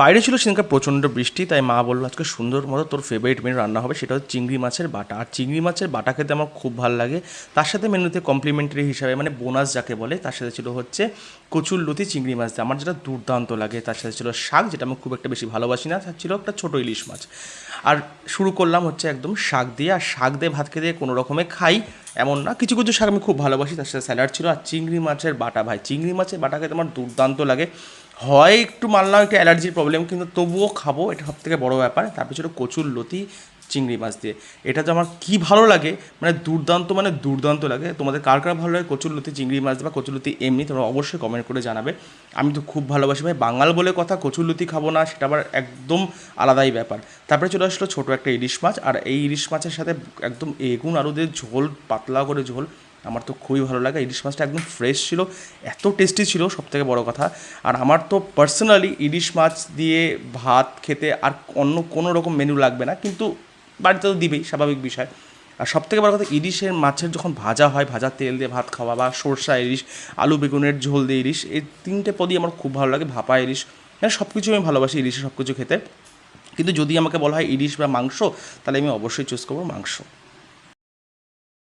বাইরে ছিল সেদিনকে প্রচণ্ড বৃষ্টি, তাই মা বলল, আজকে সুন্দর মতো তোর ফেভারিট মেনু রান্না হবে, সেটা হচ্ছে চিংড়ি মাছের বাটা। আর চিংড়ি মাছের বাটা খেতে আমার খুব ভালো লাগে। তার সাথে মেনুতে কমপ্লিমেন্টারি হিসাবে মানে বোনাস যাকে বলে, তার সাথে ছিল হচ্ছে কচুর লতি চিংড়ি মাছ আমার যেটা দুর্দান্ত লাগে, তার সাথে ছিল শাক, যেটা আমি খুব একটা বেশি ভালোবাসি না, তার ছিল একটা ছোটো ইলিশ মাছ। আর শুরু করলাম হচ্ছে একদম শাক দিয়ে, আর শাক দিয়ে ভাত খেতে কোনো রকমে খাই এমন না। কিছু কিছু শাক আমি খুব ভালোবাসি, তার সাথে স্যালাড ছিল। আর চিংড়ি মাছের বাটা, ভাই, চিংড়ি মাছের বাটা খেতে আমার দুর্দান্ত লাগে। হয় একটু মানলাম একটু অ্যালার্জির প্রবলেম কিন্তু তবুও খাব, এটা সব থেকে বড়ো ব্যাপার। তারপর ছিল কচুর লতি, চিংড়ি মাছ দিয়ে। এটা তো আমার কী ভালো লাগে মানে দুর্দান্ত মানে দুর্দান্ত লাগে। তোমাদের কার কার ভালো লাগে কচুর লতি, চিংড়ি মাছ বা কচুর লতি এমনি, তোমরা অবশ্যই কমেন্ট করে জানাবে। আমি তো খুব ভালোবাসি ভাই, বাঙাল বলে কথা কচুর লতি খাব না, সেটা আবার একদম আলাদাই ব্যাপার। তারপরে চলে আসলো ছোটো একটা ইলিশ মাছ, আর এই ইলিশ মাছের সাথে একদম এগুন আলু দিয়ে ঝোল, পাতলা করে ঝোল। আমার তো খুবই ভালো লাগে। ইলিশ মাছটা একদম ফ্রেশ ছিল, এত টেস্টি ছিল সব থেকে বড়ো কথা। আর আমার তো পার্সোনালি ইলিশ মাছ দিয়ে ভাত খেতে আর অন্য কোনো রকম মেনু লাগবে না, কিন্তু বাড়িতে তো দিবেই, স্বাভাবিক বিষয়। আর সব থেকে বড় কথা, ইলিশের মাছের যখন ভাজা হয়, ভাজা তেল দিয়ে ভাত খাওয়া বা সরষা ইলিশ, আলু বেগুনের ঝোল দিয়ে ইলিশ, এই তিনটে পদই আমার খুব ভালো লাগে। ভাপা ইলিশ মানে সব কিছু আমি ভালোবাসি ইলিশে সব কিছু খেতে। কিন্তু যদি আমাকে বলা হয় ইলিশ বা মাংস, তাহলে আমি অবশ্যই চুজ করব মাংস।